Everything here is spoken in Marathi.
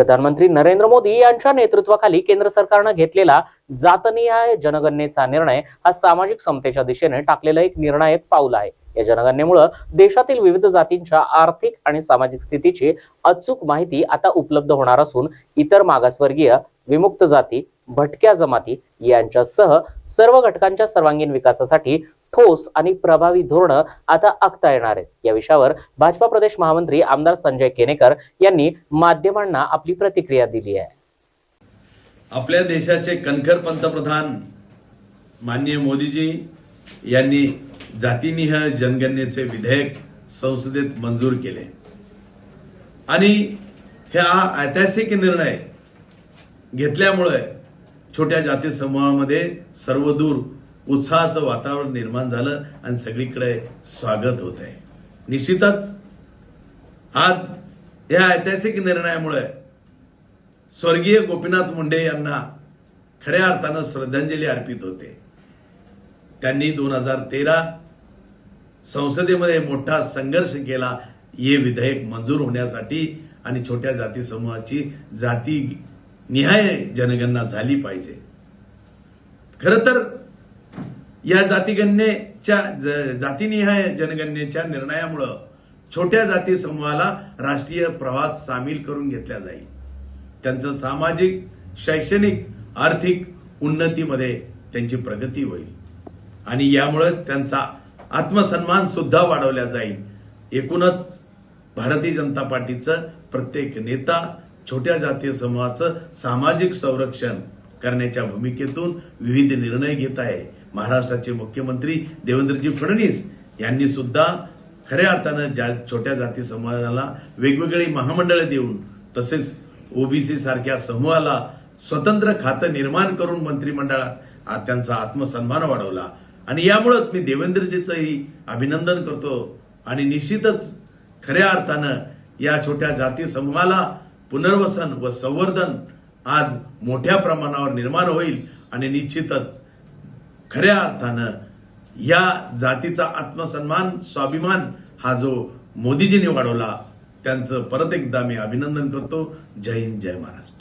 प्रधानमंत्री नरेंद्र मोदी यांच्या नेतृत्वाखाली केंद्र सरकारनं घेतलेला जातनिहाय जनगणनेचा निर्णय हा सामाजिक समतेच्या दिशेने टाकलेला एक निर्णायक पाऊल आहे. या जनगणनेमुळे देशातील विविध जातींच्या आर्थिक आणि सामाजिक स्थितीची अचूक माहिती आता उपलब्ध होणार असून इतर मागासवर्गीय विमुक्त जाती भटक्या जमाती यांच्यासह सर्व घटकांच्या सर्वांगीण विकासासाठी ठोस आणि प्रभावी धोरणं आता आखता येणार आहेत. या विषयावर भाजपा प्रदेश महामंत्री आमदार संजय केनेकर यांनी माध्यमांना आपली प्रतिक्रिया दिली आहे. आपल्या देशाचे कणखर पंतप्रधान माननीय मोदीजी यांनी जातीनिह जनगणनेचे विधेयक संसदेत मंजूर केले. आणि हा ऐतिहासिक निर्णय घेतल्यामुळे छोट्या जाती समूहामध्ये सर्वदूर उत्साहाचं वातावरण निर्माण झालं आणि सगळीकडे स्वागत होत आहे. निश्चितच आज या ऐतिहासिक निर्णयामुळे स्वर्गीय गोपीनाथ मुंडे यांना खऱ्या अर्थानं श्रद्धांजली अर्पित होते. त्यांनी दोन हजार तेरा संसदेमध्ये मोठा संघर्ष केला. हे विधेयक मंजूर होण्यासाठी आणि छोट्या जाती समूहाची जाती निहाय जनगणना झाली पाहिजे. खर तर या जातीगणनेच्या ज- जातीनिहाय जनगणनेच्या निर्णयामुळं छोट्या जाती समूहाला राष्ट्रीय प्रवाहात सामील करून घेतल्या जाईल. त्यांचं सामाजिक शैक्षणिक आर्थिक उन्नतीमध्ये त्यांची प्रगती होईल. आणि यामुळे त्यांचा आत्मसन्मान सुद्धा वाढवला जाईल. एकूणच भारतीय जनता पार्टीचं प्रत्येक नेता छोट्या जातीय समूहाचं सामाजिक संरक्षण करण्याच्या भूमिकेतून विविध निर्णय घेत आहे. महाराष्ट्राचे मुख्यमंत्री देवेंद्रजी फडणवीस यांनी सुद्धा खऱ्या अर्थानं ज्या छोट्या जाती समाजाला वेगवेगळी महामंडळे देऊन तसेच ओबीसी सारख्या समूहाला स्वतंत्र खातं निर्माण करून मंत्रिमंडळात त्यांचा आत्मसन्मान वाढवला. आणि यामुळेच मी देवेंद्रजीचंही अभिनंदन करतो आणि निश्चितच खऱ्या अर्थानं या छोट्या जाती समूहाला पुनर्वसन व संवर्धन आज मोठ्या प्रमाणावर निर्माण होईल आणि निश्चितच खऱ्या अर्थानं या जातीचा आत्मसन्मान स्वाभिमान हा जो मोदीजींनी वाढवला त्यांचं परत एकदा मी अभिनंदन करतो. जय हिंद जय महाराष्ट्र.